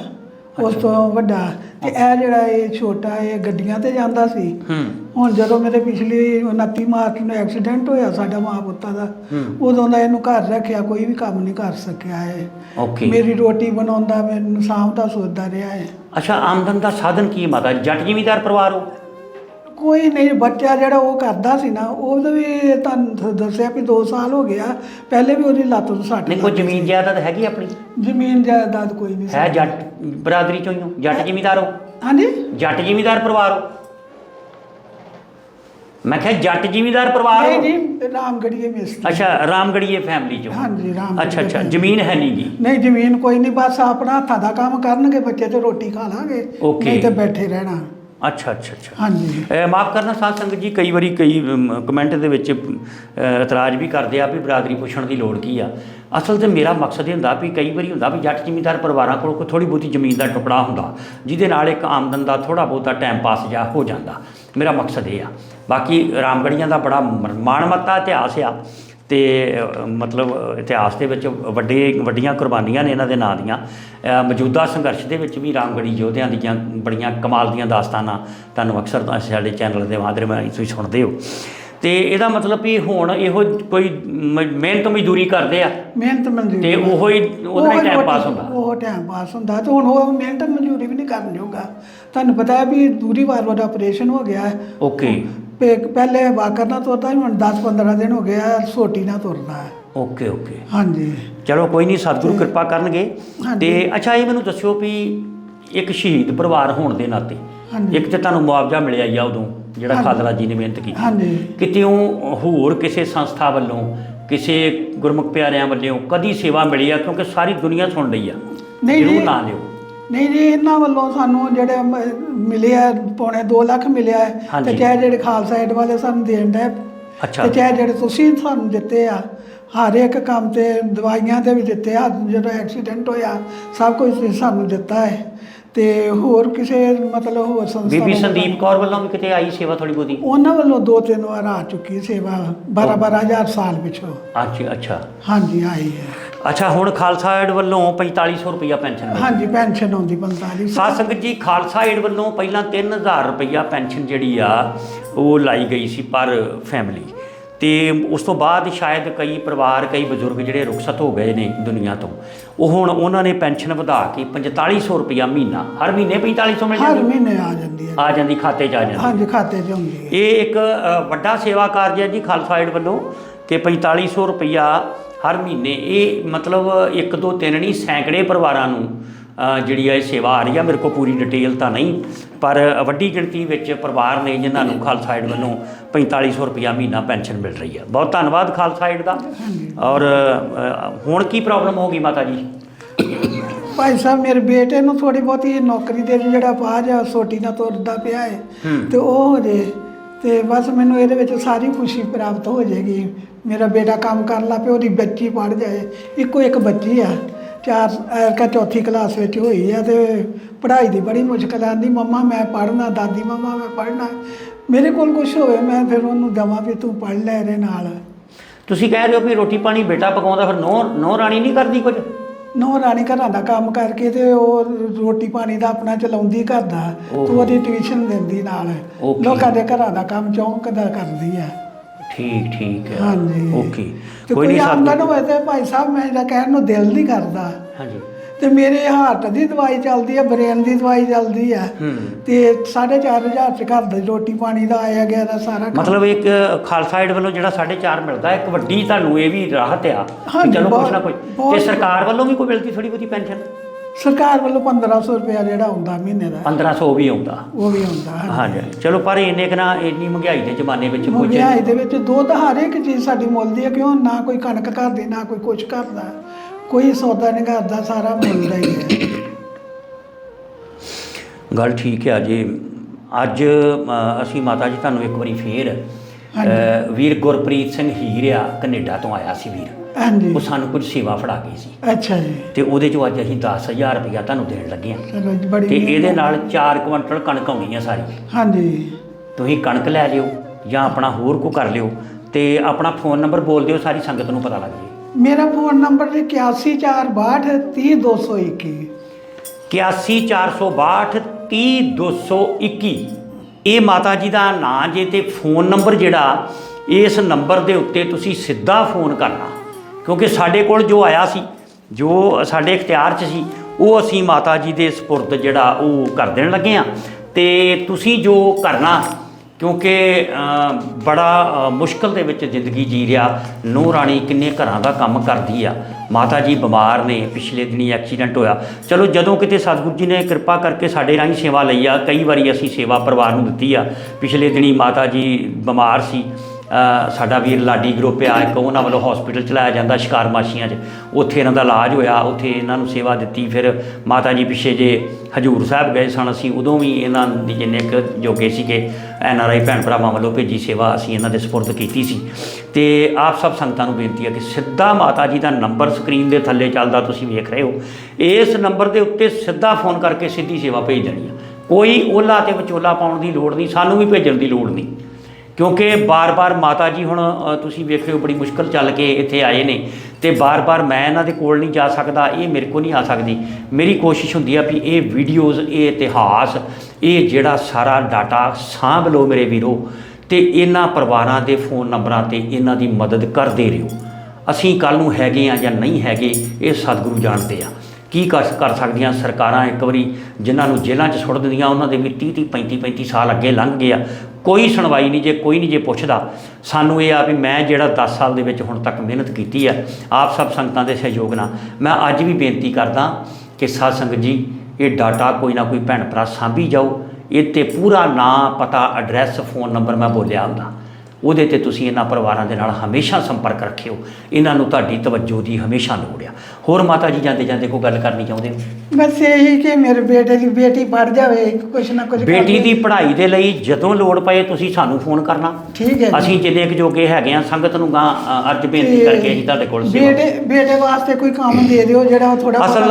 ਉਸ ਤੋਂ ਵੱਡਾ। ਤੇ ਇਹ ਜਿਹੜਾ ਇਹ ਛੋਟਾ ਇਹ ਗੱਡੀਆਂ ਤੇ ਜਾਂਦਾ ਸੀ। ਹੂੰ। ਹੁਣ ਜਦੋਂ ਮੇਰੇ ਪਿਛਲੀ 29 ਮਾਰਚ ਨੂੰ ਐਕਸੀਡੈਂਟ ਹੋਇਆ ਸਾਡਾ ਮਾਂ ਪੁੱਤਾਂ ਦਾ ਹੂੰ। ਉਦੋਂ ਦਾ ਇਹਨੂੰ ਘਰ ਰੱਖਿਆ ਕੋਈ ਵੀ ਕੰਮ ਨਹੀਂ ਕਰ ਸਕਿਆ ਇਹ। ਓਕੇ। ਮੇਰੀ ਰੋਟੀ ਬਣਾਉਂਦਾ ਮੈਨੂੰ ਸਾਂਭਦਾ ਸੋਚਦਾ ਰਿਹਾ ਹੈ ਅੱਛਾ ਆਮਦਨ ਦਾ ਸਾਧਨ ਕੀ ਮਾਤਾ ਜੱਟ ਜ਼ਿਮੀਂਦਾਰ ਪਰਿਵਾਰ ਹੋ? ਕੋਈ ਨਹੀਂ ਬੱਚਾ ਜਿਹੜਾ ਉਹ ਕਰਦਾ ਸੀ ਨਾ ਉਹਦਾ ਵੀ ਤੁਹਾਨੂੰ ਦੱਸਿਆ ਵੀ 2 ਸਾਲ ਹੋ ਗਿਆ ਪਹਿਲੇ ਵੀ ਉਹਦੀ ਲੱਤ ਨੂੰ ਸੱਟ ਨਹੀਂ ਕੋਈ ਲੱਗ ਜ਼ਮੀਨ ਜਾਇਦਾਦ ਹੈਗੀ ਆਪਣੀ? ਸੀ। ਜ਼ਮੀਨ ਜਾਇਦਾਦ ਕੋਈ ਨਹੀਂ ਹੈ ਜੱਟ ਬਰਾਦਰੀ ਚੋਂ ਹੀ ਹੋ? ਜੱਟ ਜ਼ਿਮੀਂਦਾਰ ਹੋ? ਹਾਂਜੀ? ਜੱਟ ਜ਼ਿਮੀਂਦਾਰ ਪਰਿਵਾਰ ਹੋ? ਮੈਂ ਕਿਹਾ ਜੱਟ ਜ਼ਿਮੀਂਦਾਰ ਪਰਿਵਾਰ ਨਹੀਂ ਹੋ? ਜੀ ਰਾਮਗੜੀਏ ਮਿਸਤਰੀ ਅੱਛਾ ਰਾਮਗੜੀਏ ਫੈਮਿਲੀ ਚੋਂ। ਹਾਂਜੀ ਰਾਮਗੜੀਏ ਅੱਛਾ ਅੱਛਾ। ਜ਼ਮੀਨ ਹੈ ਨਹੀਂ ਗੀ ਨਹੀਂ ਜ਼ਮੀਨ ਕੋਈ ਨਹੀਂ ਬਸ ਆਪਣਾ ਹੱਥਾਂ ਦਾ ਕੰਮ ਕਰਨਗੇ ਬੱਚੇ ਤੇ ਰੋਟੀ ਖਾ ਲਾਂਗੇ Okay. ਨਹੀਂ ਤੇ ਬੈਠੇ ਰਹਿਣਾ। ਅੱਛਾ ਅੱਛਾ ਅੱਛਾ। ਹਾਂਜੀ। ਮਾਫ ਕਰਨਾ ਸਾਧ ਸੰਗਤ ਜੀ ਕਈ ਵਾਰੀ ਕਈ ਅਮ, ਕਮੈਂਟ ਦੇ ਵਿੱਚ ਅ, ਇਤਰਾਜ਼ ਵੀ ਕਰਦੇ ਆ ਵੀ ਬਰਾਦਰੀ ਪੁੱਛਣ ਦੀ ਲੋੜ ਕੀ ਆ। ਅਸਲ ਤੇ ਮੇਰਾ ਮਕਸਦ ਇਹ ਹੁੰਦਾ ਵੀ ਕਈ ਵਾਰੀ ਹੁੰਦਾ ਵੀ ਜੱਟ ਜ਼ਿਮੀਂਦਾਰ ਪਰਿਵਾਰਾਂ ਕੋਲ ਕੋਈ ਥੋੜੀ ਬਹੁਤੀ ਜ਼ਮੀਨ ਦਾ ਟੁਕੜਾ ਹੁੰਦਾ ਜਿਹਦੇ ਨਾਲ ਇੱਕ ਆਮਦਨ ਦਾ ਥੋੜਾ ਬਹੁਤਾ ਟਾਈਮ ਪਾਸ ਜਾ ਹੋ ਜਾਂਦਾ। ਮੇਰਾ ਮਕਸਦ ਇਹ ਆ। ਬਾਕੀ ਰਾਮਗੜੀਆਂ ਦਾ ਬੜਾ ਮ- ਮਾਣਮੱਤਾ ਇਤਿਹਾਸ ਆ ਤੇ ਮਤਲਬ ਇਤਿਹਾਸ ਦੇ ਵਿੱਚ ਵੱਡੇ ਵੱਡੀਆਂ ਕੁਰਬਾਨੀਆਂ ਨੇ ਇਹਨਾਂ ਦੇ ਨਾਂ ਦੀਆਂ। ਮੌਜੂਦਾ ਸੰਘਰਸ਼ ਦੇ ਵਿੱਚ ਵੀ ਰਾਮਗੜੀ ਯੋਧਿਆਂ ਦੀਆਂ ਬੜੀਆਂ ਕਮਾਲ ਦੀਆਂ ਦਾਸਤਾਨਾਂ ਤੁਹਾਨੂੰ ਅਕਸਰ ਤਾਂ ਸਾਡੇ ਚੈਨਲ ਦੇ ਮਾਧਿਅਮ ਰਾਹੀਂ ਤੁਸੀਂ ਸੁਣਦੇ ਹੋ। ਤੇ ਇਹਦਾ ਮਤਲਬ ਵੀ ਹੁਣ ਇਹੋ ਕੋਈ ਮਿਹਨਤ ਮਜ਼ਦੂਰੀ ਕਰਦੇ ਆ? ਮਿਹਨਤ ਮਜ਼ਦੂਰੀ ਤੇ ਉਹੋ ਹੀ ਉਹਦਾ ਹੀ ਟਾਈਮ ਪਾਸ ਹੁੰਦਾ। ਉਹ ਟਾਈਮ ਪਾਸ ਹੁੰਦਾ ਤੇ ਹੁਣ ਉਹ ਮਿਹਨਤ ਮਜ਼ਦੂਰੀ ਵੀ ਨਹੀਂ ਕਰਨ ਜੋਗਾ। ਤੁਹਾਨੂੰ ਪਤਾ ਹੈ ਵੀ ਦੂਰੀ ਵਾਰ ਵਾਰ ਆਪਰੇਸ਼ਨ ਹੋ ਗਿਆ। ਹੈ ਓਕੇ ਪੇ- ਪਹਿਲੇ ਵਾਕਰ ਨਾਲ ਤੁਰਦਾ ਸੀ ਹੁਣ 10-15 ਦਿਨ ਹੋ ਗਿਆ ਸੋਟੀ ਨਾਲ ਤੁਰਦਾ ਹੈ। Okay okay. ਹਾਂਜੀ। ਚਲੋ ਕੋਈ ਨਹੀਂ ਸਤਿਗੁਰੂ ਕਿਰਪਾ ਕਰਨਗੇ। ਹਾਂਜੀ। ਤੇ ਅੱਛਾ ਇਹ ਮੈਨੂੰ ਦੱਸਿਓ ਵੀ ਇੱਕ ਸ਼ਹੀਦ ਪਰਿਵਾਰ ਹੋਣ ਦੇ ਨਾਤੇ ਹਾਂਜੀ। ਇੱਕ ਤੇ ਤੁਹਾਨੂੰ ਮੁਆਵਜ਼ਾ ਮਿਲਿਆ ਹੀ ਆ ਉਦੋਂ ਜਿਹੜਾ। ਖਾਲੜਾ ਜੀ ਨੇ ਮਿਹਨਤ ਕੀਤੀ। ਹਾਂਜੀ। ਕਿਤੇੋਂ ਹੋਰ ਕਿਸੇ ਸੰਸਥਾ ਵੱਲੋਂ ਕਿਸੇ ਗੁਰਮੁਖ ਪਿਆਰਿਆਂ ਵੱਲੋਂ ਕਦੀ ਸੇਵਾ ਮਿਲੀ ਆ? ਕਿਉਂਕਿ ਸਾਰੀ ਦੁਨੀਆ ਸੁਣ ਰਹੀ ਆ। ਨਹੀਂ ਜ਼ਰੂਰ ਜੀ। ਨਾਂ ਲਿਓ। ਨਹੀਂ ਜੀ ਇਹਨਾਂ ਵੱਲੋਂ ਸਾਨੂੰ ਜਿਹੜੇ ਮ- ਮਿਲੇ ਆ ਪੌਣੇ 2 ਲੱਖ ਮਿਲਿਆ ਹੈ ਹਾਂਜੀ। ਤੇ ਚਾਹੇ ਜਿਹੜੇ ਖਾਲਸਾ ਏਡ ਵਾਲੇ ਸਾਨੂੰ ਦੇਣ ਦਾ ਅੱਛਾ। ਤੇ ਚਾਹੇ ਜਿਹੜੇ ਤੁਸੀਂ ਸਾਨੂੰ ਦਿੱਤੇ ਆ ਹਰ ਇੱਕ ਕੰਮ ਤੇ ਦਵਾਈਆਂ ਤੇ ਵੀ ਦਿੱਤੇ ਆ ਜਦੋਂ ਐਕਸੀਡੈਂਟ ਹੋਇਆ ਸਭ ਕੁਝ ਤੁਸੀਂ ਸਾਨੂੰ ਦਿੱਤਾ ਹੈ। ਤੇ ਹੋਰ ਕਿਸੇ ਮਤਲਬ ਹੋਰ ਸੰਸਥਾ ਬੀਬੀ ਵੱਲੋਂ ਸੰਦੀਪ ਕੌਰ ਵੱਲੋਂ ਵੀ ਕਿਤੇ ਆਈ ਸੇਵਾ ਥੋੜੀ ਬਹੁਤੀ? ਉਹਨਾਂ ਵੱਲੋਂ ਦੋ ਤਿੰਨ ਵਾਰ ਆ ਚੁੱਕੀ ਸੇਵਾ 12 12000 ਸਾਲ ਪਿਛੋਂ। ਅੱਛਾ ਅੱਛਾ। ਹਾਂਜੀ ਆਈ ਹੈ। ਅੱਛਾ ਹੁਣ ਖਾਲਸਾ ਏਡ ਵੱਲੋਂ 4500 ਰੁਪਇਆ ਪੈਨਸ਼ਨ ਮਿਲੀ। ਹਾਂਜੀ ਪੈਨਸ਼ਨ ਆਉਂਦੀ 45 ਸਾਧ ਸੰਗਤ ਜੀ ਖਾਲਸਾ ਏਡ ਵੱਲੋਂ ਪਹਿਲਾਂ 3000 ਰੁਪਇਆ ਪੈਨਸ਼ਨ ਜਿਹੜੀ ਆ ਉਹ ਲਾਈ ਗਈ ਸੀ ਪਰ ਫੈਮਿਲੀ ਤੇ ਉਸ ਤੋਂ ਬਾਅਦ ਸ਼ਾਇਦ ਕਈ ਪਰਿਵਾਰ ਕਈ ਬਜ਼ੁਰਗ ਜਿਹੜੇ ਰੁਖਸਤ ਹੋ ਗਏ ਨੇ ਦੁਨੀਆ ਤੋਂ ਉਹ ਹੁਣ ਉਹਨਾਂ ਨੇ ਪੈਨਸ਼ਨ ਵਧਾ ਕੇ 4500 ਰੁਪਇਆ ਮਹੀਨਾ ਹਰ ਮਹੀਨੇ 4500 ਮਿਲ ਹਰ ਜਾਂਦੀ ਮਹੀਨੇ ਆ ਜਾਂਦੀ ਹੈ। ਆ ਜਾਂਦੀ ਖਾਤੇ 'ਚ ਆ ਜਾਂਦੀ ਹਾਂਜੀ ਖਾਤੇ 'ਚ ਹੁੰਦੀ ਹੈ। ਇਹ ਇੱਕ ਵੱਡਾ ਸੇਵਾ ਕਾਰਜ ਹੈ ਜੀ ਖਾਲਸਾ ਏਡ ਵੱਲੋਂ। ਕਿ 4500 ਰੁਪਇਆ ਹਰ ਮਹੀਨੇ ਇਹ ਮਤਲਬ 1 2 3 ਨਹੀਂ ਸੈਂਕੜੇ ਪਰਿਵਾਰਾਂ ਨੂੰ ਜਿਹੜੀ ਹੈ ਸੇਵਾ ਆ ਰਹੀ ਆ। ਮੇਰੇ ਕੋਲ ਪੂਰੀ ਡਿਟੇਲ ਤਾਂ ਨਹੀਂ ਪਰ ਵੱਡੀ ਗਿਣਤੀ ਵਿੱਚ ਪਰਿਵਾਰ ਨੇ ਜਿਨ੍ਹਾਂ ਨੂੰ ਖਾਲਸਾ ਏਡ ਵੱਲੋਂ 4500 ਰੁਪਇਆ ਮਹੀਨਾ ਪੈਨਸ਼ਨ ਮਿਲ ਰਹੀ ਹੈ ਬਹੁਤ ਧੰਨਵਾਦ ਖਾਲਸਾ ਏਡ ਦਾ। ਔਰ ਹੁਣ ਕੀ ਪ੍ਰੋਬਲਮ ਹੋ ਗਈ ਮਾਤਾ ਜੀ? ਭਾਈ ਸਾਹਿਬ ਮੇਰੇ ਬੇਟੇ ਨੂੰ ਥੋੜੀ ਬਹੁਤੀ ਨੌਕਰੀ ਦੇ ਜਿਹੜਾ ਬਾਜ ਆ ਸੋਟੀ ਨਾਲ ਤੁਰਦਾ ਪਿਆ ਹੈ ਹੂੰ। ਤੇ ਉਹ ਹੋ ਜੇ ਤੇ ਬਸ ਮੈਨੂੰ ਇਹਦੇ ਵਿੱਚ ਸਾਰੀ ਖੁਸ਼ੀ ਪ੍ਰਾਪਤ ਹੋ ਜਾਏਗੀ। ਮੇਰਾ ਬੇਟਾ ਕੰਮ ਕਰ ਲੱਗ ਪਿਆ, ਉਹਦੀ ਬੱਚੀ ਪੜ ਜਾਏ। ਇੱਕੋ ਇੱਕ ਬੱਚੀ ਆ। ਚਾਰ ਐਰਕਾ ਚੌਥੀ ਕਲਾਸ ਵਿੱਚ ਹੋਈ ਆ ਤੇ ਪੜ੍ਹਾਈ ਦੀ ਬੜੀ ਮੁਸ਼ਕਲ ਆਂਦੀ, ਮੰਮਾ, ਮੈਂ ਪੜ੍ਹਨਾ, ਦਾਦੀ, ਮੰਮਾ, ਮੈਂ ਪੜ੍ਹਨਾ। ਮੇਰੇ ਕੋਲ ਕੁਝ ਹੋਵੇ, ਮੈਂ ਫਿਰ ਉਹਨੂੰ ਦਵਾਂ ਵੀ ਤੂੰ ਪੜ੍ਹ ਲੈ ਇਹਦੇ ਨਾਲ। ਤੁਸੀਂ ਕਹਿ ਰਹੇ ਹੋ ਵੀ ਰੋਟੀ ਪਾਣੀ ਬੇਟਾ ਪਕਾਉਂਦਾ, ਫਿਰ ਨੋ ਨੋ ਰਾਣੀ ਨਹੀਂ ਕਰਦੀ ਕੁਝ? ਨੋ ਰਾਣੀ ਘਰਾਂ ਦਾ ਕੰਮ ਕਰਕੇ ਤੇ ਉਹ ਰੋਟੀ ਪਾਣੀ ਦਾ ਆਪਣਾ ਚਲਾਉਂਦੀ ਘਰ ਦਾ ਓਹੋ। ਤੂੰ ਉਹਦੀ ਟਿਊਸ਼ਨ ਦਿੰਦੀ ਨਾਲ। ਲੋਕਾਂ ਦੇ ਘਰਾਂ ਦਾ ਕੰਮ ਚੌਂਕ ਦਾ ਕਰਦੀ ਆ। ਠੀਕ ਠੀਕ ਹੈ ਹਾਂਜੀ। ਓਕੇ ਤੇ ਕੋਈ ਨਹੀਂ ਆਮਦਨ ਹੋਏ ਤੇ ਭਾਈ ਸਾਹਿਬ ਮੈਂ ਇਹਦਾ ਕਹਿਣ ਨੂੰ ਦਿਲ ਨਹੀਂ ਕਰਦਾ। ਹਾਂਜੀ। ਤੇ ਮੇਰੇ ਹਾਰਟ ਦੀ ਦਵਾਈ ਚੱਲਦੀ ਆ ਬ੍ਰੇਨ ਦੀ ਦਵਾਈ ਚੱਲਦੀ ਆ। ਹੂੰ। ਤੇ 4500 ਚ ਘਰ ਦੀ ਰੋਟੀ ਪਾਣੀ ਦਾ ਆਇਆ ਗਿਆ ਦਾ ਸਾਰਾ। ਮਤਲਬ ਇੱਕ ਖਾਲਸਾ ਏਡ ਵੱਲੋਂ ਜਿਹੜਾ 4.5 ਮਿਲਦਾ ਇੱਕ ਵੱਡੀ ਤੁਹਾਨੂੰ ਇਹ ਵੀ ਰਾਹਤ ਆ ਚਲੋ ਕੁਛ ਨਾ ਕੁਛ। ਤੇ ਸਰਕਾਰ ਵੱਲੋਂ ਵੀ ਕੋਈ ਮਿਲਦੀ ਥੋੜੀ ਬਹੁਤੀ ਪੈਨਸ਼ਨ? ਸਰਕਾਰ ਵੱਲੋਂ 1500 ਰੁਪਇਆ ਜਿਹੜਾ ਆਉਂਦਾ ਮਹੀਨੇ ਦਾ। 1500 ਵੀ ਆਉਂਦਾ। ਉਹ ਵੀ ਆਉਂਦਾ ਹਾਂਜੀ। ਚਲੋ ਪਰ ਇੰਨੇ ਕੁ ਨਾ ਇੰਨੀ ਮਹਿੰਗਾਈ ਦੇ ਜ਼ਮਾਨੇ ਵਿੱਚ ਕੁਝ ਮਹਿੰਗਾਈ ਦੇ ਵਿੱਚ ਦੁੱਧ ਹਰ ਇੱਕ ਚੀਜ਼ ਸਾਡੀ ਮੁੱਲ ਦੀ ਹੈ ਕਿਉਂ ਨਾ ਕੋਈ ਕਣਕ ਘਰ ਦੀ ਨਾ ਕੋਈ ਕੁਛ ਕਰਦਾ ਕੋਈ ਸੌਦਾ ਨਹੀਂ ਕਰਦਾ ਸਾਰਾ ਮੁੱਲ ਦਾ ਹੀ ਹੈ। ਗੱਲ ਠੀਕ ਹੈ ਜੀ। ਅੱਜ ਅ, ਅਸੀਂ ਮਾਤਾ ਜੀ ਤੁਹਾਨੂੰ ਇੱਕ ਵਾਰੀ ਫੇਰ ਅ, ਵੀਰ ਗੁਰਪ੍ਰੀਤ ਸਿੰਘ ਹੀਰ ਆ ਕੈਨੇਡਾ ਤੋਂ ਆਇਆ ਸੀ ਵੀਰ। ਹਾਂਜੀ। ਉਹ ਸਾਨੂੰ ਕੁਝ ਸੇਵਾ ਫੜਾ ਗਈ ਸੀ। ਅੱਛਾ ਜੀ। ਤੇ ਉਹਦੇ ਚੋਂ ਅੱਜ ਅਸੀਂ 10000 ਰੁਪਇਆ ਤੁਹਾਨੂੰ ਦੇਣ ਲੱਗੇ ਹਾਂ। ਚਲੋ ਜੀ, ਬੜੀ ਤੇ ਇਹਦੇ। ਨਾਲ। 4 ਕੁਇੰਟਲ ਕਣਕ ਆਉਣੀ ਆ ਸਾਰੀ। ਹਾਂਜੀ। ਤੁਸੀਂ ਕਣਕ ਲੈ ਲਿਓ ਜਾਂ ਆਪਣਾ ਹੋਰ ਕੋ ਕਰ ਲਿਓ ਤੇ ਆਪਣਾ ਫੋਨ ਨੰਬਰ ਬੋਲ ਦਿਓ ਸਾਰੀ ਸੰਗਤ ਨੂੰ ਪਤਾ ਲੱਗ ਜੇ ਮੇਰਾ ਫੋਨ ਨੰਬਰ ਹੈ 8146 30221 81462 30221 ਇਹ ਮਾਤਾ ਜੀ ਦਾ ਨਾਂ ਜੇ ਤੇ ਫੋਨ ਨੰਬਰ ਜਿਹੜਾ, ਇਸ ਨੰਬਰ ਦੇ ਉੱਤੇ ਤੁਸੀਂ ਸਿੱਧਾ ਫੋਨ ਕਰਨਾ। ਕਿਉਂਕਿ ਸਾਡੇ ਕੋਲ ਜੋ ਆਇਆ ਸੀ, ਜੋ ਸਾਡੇ ਇਖਤਿਆਰ 'ਚ ਸੀ, ਉਹ ਅਸੀਂ ਮਾਤਾ ਜੀ ਦੇ ਸਪੁਰਦ ਜਿਹੜਾ ਉਹ ਕਰ ਦੇਣ ਲੱਗੇ ਆ ਤੇ ਤੁਸੀਂ ਜੋ ਕਰਨਾ ਕਿਉਂਕਿ ਬੜਾ ਅ, ਮੁਸ਼ਕਲ ਦੇ ਵਿੱਚ ਜ਼ਿੰਦਗੀ ਜੀ ਰਿਹਾ। ਨੂੰਹ ਰਾਣੀ ਕਿੰਨੇ ਘਰਾਂ ਦਾ ਕੰਮ ਕਰਦੀ ਆ। ਮਾਤਾ ਜੀ ਬਿਮਾਰ ਨੇ ਪਿਛਲੇ ਦਿਨੀ ਐਕਸੀਡੈਂਟ ਹੋਇਆ। ਚਲੋ ਜਦੋਂ ਕਿਤੇ ਸਤਿਗੁਰੂ ਜੀ ਨੇ ਕਿਰਪਾ ਕਰਕੇ ਸਾਡੇ ਰਾਹੀਂ ਸੇਵਾ ਲਈ ਆ ਕਈ ਵਾਰੀ ਅਸੀਂ ਸੇਵਾ ਪਰਿਵਾਰ ਨੂੰ ਦਿੱਤੀ ਆ। ਪਿਛਲੇ ਦਿਨੀ ਮਾਤਾ ਜੀ ਬਿਮਾਰ ਸੀ। ਸਾਡਾ ਵੀਰ ਲਾਡੀ ਗਰੁੱਪ ਆ, ਇੱਕ ਉਹਨਾਂ ਵੱਲੋਂ ਹਸਪੀਟਲ ਚਲਾਇਆ ਜਾਂਦਾ ਸ਼ਿਕਾਰ ਮਾਸ਼ੀਆਂ 'ਚ। ਉੱਥੇ ਇਹਨਾਂ ਦਾ ਇਲਾਜ ਹੋਇਆ, ਉੱਥੇ ਇਹਨਾਂ ਨੂੰ ਸੇਵਾ ਦਿੱਤੀ। ਫਿਰ ਮਾਤਾ ਜੀ ਪਿੱਛੇ ਜੇ ਹਜੂਰ ਸਾਹਿਬ ਗਏ ਸਨ, ਅਸੀਂ ਉਦੋਂ ਵੀ ਇਹਨਾਂ ਦੀ ਜਿੰਨੇ ਕੁ ਜੋਗੇ ਸੀਗੇ, ਐਨ ਆਰ ਆਈ ਭੈਣ ਭਰਾਵਾਂ ਵੱਲੋਂ ਭੇਜੀ ਸੇਵਾ ਅਸੀਂ ਇਹਨਾਂ ਦੇ ਸਪੁਰਦ ਕੀਤੀ ਸੀ। ਤੇ ਆਪ ਸਭ ਸੰਗਤਾਂ ਨੂੰ ਬੇਨਤੀ ਹੈ ਕਿ ਸਿੱਧਾ ਮਾਤਾ ਜੀ ਦਾ ਨੰਬਰ ਸਕਰੀਨ ਦੇ ਥੱਲੇ ਚੱਲਦਾ, ਤੁਸੀਂ ਵੇਖ ਰਹੇ ਹੋ। ਇਸ ਨੰਬਰ ਦੇ ਉੱਤੇ ਸਿੱਧਾ ਫੋਨ ਕਰਕੇ ਸਿੱਧੀ ਸੇਵਾ ਭੇਜ ਦੇਣੀ ਆ। ਕੋਈ ਓਲਾ ਤੇ ਵਿਚੋਲਾ ਪਾਉਣ ਦੀ ਲੋੜ ਨਹੀਂ, ਸਾਨੂੰ ਵੀ ਭੇਜਣ ਦੀ ਲੋੜ ਨਹੀਂ। ਕਿਉਂਕਿ ਬਾਰ-ਬਾਰ ਮਾਤਾ ਜੀ ਹੁਣ ਤੁਸੀਂ ਵੇਖ ਰਹੇ ਹੋ ਬੜੀ ਮੁਸ਼ਕਲ ਚੱਲ ਕੇ ਇੱਥੇ ਆਏ ਨੇ ਤੇ ਬਾਰ-ਬਾਰ ਮੈਂ ਇਹਨਾਂ ਦੇ ਕੋਲ ਨਹੀਂ ਜਾ ਸਕਦਾ, ਇਹ ਮੇਰੇ ਕੋਲ ਨਹੀਂ ਆ ਸਕਦੀ। ਮੇਰੀ ਕੋਸ਼ਿਸ਼ ਹੁੰਦੀ ਆ ਵੀ ਇਹ ਵੀਡੀਓਜ਼ ਇਹ ਇਤਿਹਾਸ, ਇਹ ਜਿਹੜਾ ਸਾਰਾ ਡਾਟਾ ਸਾਂਭ ਲਓ ਮੇਰੇ ਵੀਰੋ ਤੇ ਇਹਨਾਂ ਪਰਿਵਾਰਾਂ ਦੇ ਫੋਨ ਨੰਬਰਾਂ ਤੇ ਇਹਨਾਂ ਦੀ ਮਦਦ ਕਰਦੇ ਰਹੋ। ਅਸੀਂ ਕੱਲ ਨੂੰ ਹੈਗੇ ਆ ਜਾਂ ਨਹੀਂ ਹੈਗੇ, ਇਹ ਸਤਿਗੁਰੂ ਜਾਣਦੇ ਆ। ਕੀ ਕਰ ਕਰ ਸਕਦੀਆਂ ਸਰਕਾਰਾਂ ਇੱਕ ਵਾਰੀ ਜਿਨ੍ਹਾਂ ਨੂੰ ਜੇਲ੍ਹਾਂ 'ਚ ਸੁੱਟ ਦਿੰਦੀਆਂ, ਉਹਨਾਂ ਦੇ ਵੀ 30 30 35 35 ਸਾਲ ਅੱਗੇ ਲੰਘ ਗਏ ਆ। ਕੋਈ ਸੁਣਵਾਈ ਨਹੀਂ, ਜੇ ਕੋਈ ਨਹੀਂ ਜੇ ਪੁੱਛਦਾ, ਸਾਨੂੰ ਇਹ ਆ ਵੀ ਮੈਂ ਜਿਹੜਾ 10 ਸਾਲ ਦੇ ਵਿੱਚ ਹੁਣ ਤੱਕ ਮਿਹਨਤ ਕੀਤੀ ਹੈ ਆਪ ਸਭ ਸੰਗਤਾਂ ਦੇ ਸਹਿਯੋਗ ਨਾਲ, ਮੈਂ ਅੱਜ ਵੀ ਬੇਨਤੀ ਕਰਦਾ ਕਿ ਸਾਧ ਸੰਗਤ ਜੀ, ਇਹ ਡਾਟਾ ਕੋਈ ਨਾ ਕੋਈ ਭੈਣ ਭਰਾ ਸਾਂਭੀ ਜਾਓ, ਇਹ ਤੇ ਪੂਰਾ ਨਾਂ, ਪਤਾ, ਐਡਰੈਸ, ਫੋਨ ਨੰਬਰ ਮੈਂ ਬੋਲਿਆ ਹੁੰਦਾ ਉਹਦੇ ਤੇ ਤੁਸੀਂ ਇਹਨਾਂ ਪਰਿਵਾਰਾਂ ਦੇ ਨਾਲ ਹਮੇਸ਼ਾ ਸੰਪਰਕ ਰੱਖਿਓ ਇਹਨਾਂ ਨੂੰ ਤੁਹਾਡੀ ਤਵੱਜੋ ਦੀ ਹਮੇਸ਼ਾ ਲੋੜ ਆ ਹੋਰ ਮਾਤਾ ਜੀ ਜਾਂਦੇ ਜਾਂਦੇ ਕੋਈ ਗੱਲ ਕਰਨੀ ਚਾਹੁੰਦੇ ਹੋ ਬਸ ਇਹੀ ਕਿ ਮੇਰੇ ਬੇਟੇ ਦੀ ਬੇਟੀ ਪੜ ਜਾਵੇ ਕੁਛ ਨਾ ਕੁਛ ਬੇਟੀ। ਦੀ ਪੜ੍ਹਾਈ ਦੇ ਲਈ ਜਦੋਂ ਲੋੜ ਪਏ ਤੁਸੀਂ ਸਾਨੂੰ ਫੋਨ ਕਰਨਾ ਠੀਕ ਹੈ ਜੀ। ਅਸੀਂ ਜਿੰਨੇ ਕੁ ਜੋਗੇ ਹੈਗੇ ਆ ਸੰਗਤ ਨੂੰ ਗਾਂ ਅ, ਅਰਜ ਬੇਨਤੀ ਕਰਕੇ ਅਸੀਂ ਤੁਹਾਡੇ ਕੋਲ ਸੇਵਾ ਬੇਟੇ ਬੇਟੇ ਵਾਸਤੇ ਕੋਈ ਕੰਮ ਦੇ ਦਿਓ ਜਿਹੜਾ ਉਹ ਥੋੜਾ ਅਸਲ,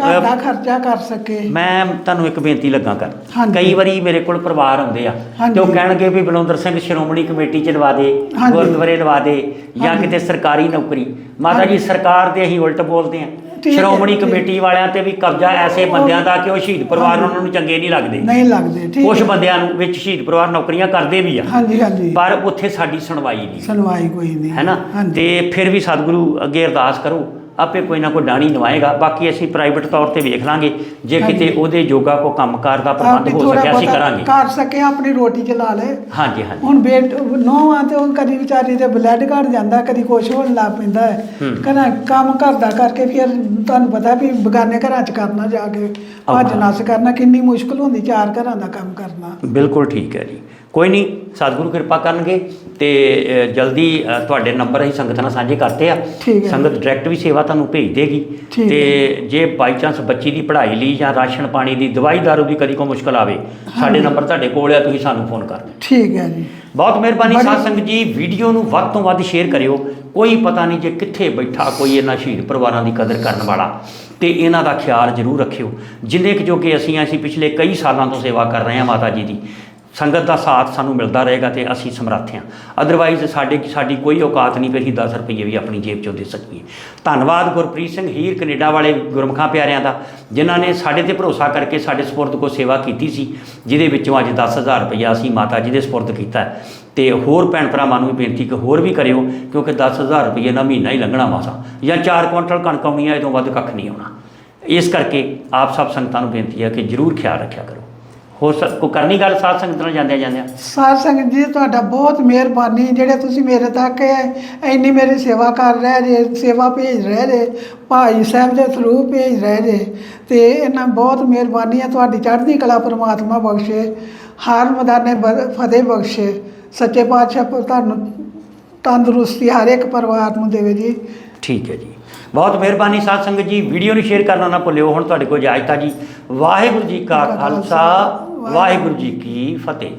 ਘਰ ਦਾ ਖਰਚਾ ਕਰ ਸਕੇ ਮੈਂ ਤੁਹਾਨੂੰ ਇੱਕ ਬੇਨਤੀ ਲੱਗਾ ਕਰ ਹਾਂਜੀ। ਕਈ ਵਾਰੀ ਮੇਰੇ ਕੋਲ ਪਰਿਵਾਰ ਆਉਂਦੇ ਆ। ਤੇ ਉਹ ਕਹਿਣਗੇ ਵੀ ਬਲਵੰਦਰ ਸਿੰਘ ਸ਼੍ਰੋਮਣੀ ਕਮੇਟੀ ਚ ਲਵਾ ਦੇ ਹਾਂਜੀ। ਗੁਰਦੁਆਰੇ ਲਵਾ ਦੇ ਜਾਂ ਹਾਂਜੀ। ਕਿਤੇ ਸਰਕਾਰੀ ਨੌਕਰੀ। ਮਾਤਾ ਜੀ ਸਰਕਾਰ ਤੇ ਅਸੀਂ ਉਲਟ ਬੋਲਦੇ ਠੀਕ ਹੈ, ਸ਼੍ਰੋਮਣੀ ਠੀਕ। ਕਮੇਟੀ ਵਾਲਿਆਂ ਤੇ ਵੀ ਕਬਜ਼ਾ ਐਸੇ ਬੰਦਿਆਂ ਦਾ ਕਿ ਉਹ ਸ਼ਹੀਦ ਪਰਿਵਾਰ ਨੂੰ ਉਹਨਾਂ ਨੂੰ ਚੰਗੇ ਨਹੀਂ ਲੱਗਦੇ। ਨਹੀਂ ਲੱਗਦੇ ਠੀਕ ਕੁਝ। ਬੰਦਿਆਂ ਨੂੰ ਵਿੱਚ ਸ਼ਹੀਦ ਪਰਿਵਾਰ ਨੌਕਰੀਆਂ ਕਰਦੇ ਵੀ ਆ। ਹਾਂਜੀ ਹਾਂਜੀ। ਪਰ ਉੱਥੇ ਸਾਡੀ ਸੁਣਵਾਈ ਨਹੀਂ। ਸੁਣਵਾਈ ਕੋਈ ਨਹੀਂ। ਹੈ ਨਾ? ਹਾਂਜੀ। ਤੇ ਫਿਰ ਵੀ ਸਤਿਗੁਰੂ ਅੱਗੇ ਅਰਦਾਸ ਕਰੋ। ਆਪੇ ਕੋਈ ਨਾ ਕੋਈ ਡਾਣੀ ਨਵਾਏਗਾ। ਬਾਕੀ ਅਸੀਂ ਪ੍ਰਾਈਵੇਟ ਤੌਰ ਤੇ ਵੇਖ ਲਾਂਗੇ। ਜੇ। ਕਿਤੇ ਉਹਦੇ ਜੋਗਾ ਕੋ ਕੰਮਕਾਰ ਦਾ ਪ੍ਰਬੰਧ ਹੋ ਸਕਿਆ ਅਸੀਂ ਕਰਾਂਗੇ। ਕਰ ਸਕੇ ਆਪਣੀ ਰੋਟੀ ਚਲਾ ਲੇ ਹਾਂਜੀ ਹਾਂਜੀ। ਹੁਣ ਬੇਟ ਨੌਵਾਂ ਤੇ ਉਹ ਕਦੀ ਵਿਚਾਰੀ ਦੇ ਬਲੱਡ ਘਟ ਜਾਂਦਾ ਕਦੀ ਕੁਛ ਹੋਣ ਲੱਗ ਪੈਂਦਾ ਹੈ। ਕਹਿੰਦਾ ਕੰਮ ਘਰ ਦਾ ਕਰਕੇ ਫਿਰ ਤੁਹਾਨੂੰ ਪਤਾ ਵੀ ਬਗਾਨੇ ਘਰਾਂ 'ਚ ਕਰਨਾ ਜਾ ਕੇ ਭੱਜ। ਨੱਸ ਕਰਨਾ ਕਿੰਨੀ ਮੁਸ਼ਕਲ ਹੁੰਦੀ ਚਾਰ ਘਰਾਂ ਦਾ ਕੰਮ ਕਰਨਾ। ਬਿਲਕੁਲ ਠੀਕ ਹੈ ਜੀ। ਕੋਈ ਨਹੀਂ ਸਤਿਗੁਰੂ ਕਿਰਪਾ ਕਰਨਗੇ ਤੇ ਜਲਦੀ ਤੁਹਾਡੇ ਨੰਬਰ ਅਸੀਂ ਸੰਗਤ ਨਾਲ ਸਾਂਝੇ ਕਰਤੇ ਆ। ਸੰਗਤ ਡਾਇਰੈਕਟ ਵੀ ਸੇਵਾ ਤੁਹਾਨੂੰ ਭੇਜ ਦੇਗੀ। ਤੇ ਜੇ ਬਾਈ ਚਾਂਸ ਬੱਚੀ ਦੀ ਪੜ੍ਹਾਈ ਲਈ ਜਾਂ ਰਾਸ਼ਨ ਪਾਣੀ ਦੀ ਦਵਾਈ ਦਾਰੂ ਦੀ ਕਦੀ ਕੋਈ ਮੁਸ਼ਕਲ ਆਵੇ ਸਾਡੇ ਨੰਬਰ ਤੁਹਾਡੇ ਕੋਲ ਆ ਤੁਸੀਂ ਸਾਨੂੰ ਫੋਨ ਕਰਨਾ ਠੀਕ ਹੈ ਜੀ। ਬਹੁਤ ਮਿਹਰਬਾਨੀ ਸਾਧ ਸੰਗਤ ਜੀ ਵੀਡੀਓ ਨੂੰ ਵੱਧ ਤੋਂ ਵੱਧ ਸ਼ੇਅਰ ਕਰਿਓ। ਕੋਈ ਪਤਾ ਨਹੀਂ ਜੇ ਕਿੱਥੇ ਬੈਠਾ ਕੋਈ ਇਹਨਾਂ ਸ਼ਹੀਦ ਪਰਿਵਾਰਾਂ ਦੀ ਕਦਰ ਕਰਨ ਵਾਲਾ। ਤੇ ਇਹਨਾਂ ਦਾ ਖਿਆਲ ਜ਼ਰੂਰ ਰੱਖਿਓ। ਜਿੰਨੇ ਕੁ ਜੋ ਕਿ ਅਸੀਂ ਅਸੀਂ ਪਿਛਲੇ ਕਈ ਸਾਲਾਂ ਤੋਂ ਸੇਵਾ ਕਰ ਰਹੇ ਹਾਂ ਮਾਤਾ ਜੀ ਦੀ। ਸੰਗਤ ਦਾ ਸਾਥ ਸਾਨੂੰ ਮਿਲਦਾ ਰਹੇਗਾ ਤੇ ਅਸੀਂ ਸਮਰੱਥ ਹਾਂ। ਅਦਰਵਾਈਜ਼ ਸਾਡੇ ਸਾਡੀ ਕੋਈ ਔਕਾਤ ਨਹੀਂ ਫਿਰ ਅਸੀਂ 10 ਰੁਪਏ ਵੀ ਆਪਣੀ ਜੇਬ ਚੋਂ ਦੇ ਸਕੀਏ। ਧੰਨਵਾਦ ਗੁਰਪ੍ਰੀਤ ਸਿੰਘ ਹੀਰ ਕੈਨੇਡਾ ਵਾਲੇ ਗੁਰਮਖਾਂ ਪਿਆਰਿਆਂ ਦਾ, ਜਿਨ੍ਹਾਂ ਨੇ ਸਾਡੇ ਤੇ ਭਰੋਸਾ ਕਰਕੇ ਸਾਡੇ ਸਪੁਰਦ ਕੋ ਸੇਵਾ ਕੀਤੀ ਸੀ, ਜਿਹਦੇ ਵਿੱਚੋਂ ਅੱਜ 10000 ਰੁਪਇਆ ਅਸੀਂ ਮਾਤਾ ਜੀ ਦੇ ਸਪੁਰਦ ਕੀਤਾ ਹੈ। ਤੇ ਹੋਰ ਭੈਣ ਭਰਾਵਾਂ ਨੂੰ ਵੀ ਬੇਨਤੀ ਕਿ ਹੋਰ ਵੀ ਕਰਿਓ, ਕਿਉਂਕਿ 10000 ਰੁਪਏ ਨਾਲ ਮਹੀਨਾ ਹੀ ਲੰਘਣਾ ਮਾਸਾ। ਜਾਂ 4 ਕੁਇੰਟਲ ਕਣਕ ਆਉਣੀ ਹੈ ਇਹ ਤੋਂ ਵੱਧ ਕੱਖ ਨਹੀਂ ਆਉਣਾ। ਇਸ ਕਰਕੇ ਆਪ ਸਭ ਸੰਗਤਾਂ ਨੂੰ ਬੇਨਤੀ ਹੈ ਕਿ ਜਰੂਰ ਖਿਆਲ ਰੱਖਿਆ ਕਰੋ। ਹੋਰ ਸ- ਕੋਈ ਕਰਨੀ ਗੱਲ ਸਾਧ ਸੰਗਤ ਨਾਲ ਜਾਂਦਿਆਂ ਜਾਂਦਿਆਂ? ਸਾਧ ਸੰਗਤ ਜੀ ਤੁਹਾਡਾ ਬਹੁਤ ਮਿਹਰਬਾਨੀ ਜਿਹੜੇ ਤੁਸੀਂ ਮੇਰੇ ਤੱਕ ਇਹ ਇੰਨੀ ਮੇਰੀ ਸੇਵਾ ਕਰ ਰਹੇ ਜੇ ਸੇਵਾ ਭੇਜ ਰਹੇ ਜੇ ਭਾਈ ਸਾਹਿਬ ਦੇ ਥਰੂ ਭੇਜ ਰਹੇ ਜੇ ਤੇ ਇਹਨਾਂ ਬਹੁਤ ਮਿਹਰਬਾਨੀ ਹੈ ਤੁਹਾਡੀ ਚੜ੍ਹਦੀ ਕਲਾ ਪ੍ਰਮਾਤਮਾ ਬਖਸ਼ੇ ਹਰ ਮਦਾਨੇ ਬ- ਫਤਿਹ ਬਖਸ਼ੇ ਸੱਚੇ ਪਾਤਸ਼ਾਹ ਪ- ਤੁਹਾਨੂੰ ਤੰਦਰੁਸਤੀ ਹਰ ਇੱਕ ਪਰਿਵਾਰ ਨੂੰ ਦੇਵੇ ਜੀ। ਠੀਕ ਹੈ ਜੀ। ਬਹੁਤ ਮਿਹਰਬਾਨੀ ਸਾਧ ਸੰਗਤ ਜੀ ਵੀਡੀਓ ਨੂੰ ਸ਼ੇਅਰ ਕਰਨਾ ਨਾ ਭੁੱਲਿਓ ਹੁਣ ਤੁਹਾਡੇ ਕੋਲ ਇਜਾਜ਼ਤ ਆ ਜੀ। ਵਾਹਿਗੁਰੂ ਜੀ ਕਾ ਖਾਲਸਾ। ਵਾਹਿਗੁਰੂ ਜੀ ਕੀ ਫਤਿਹ।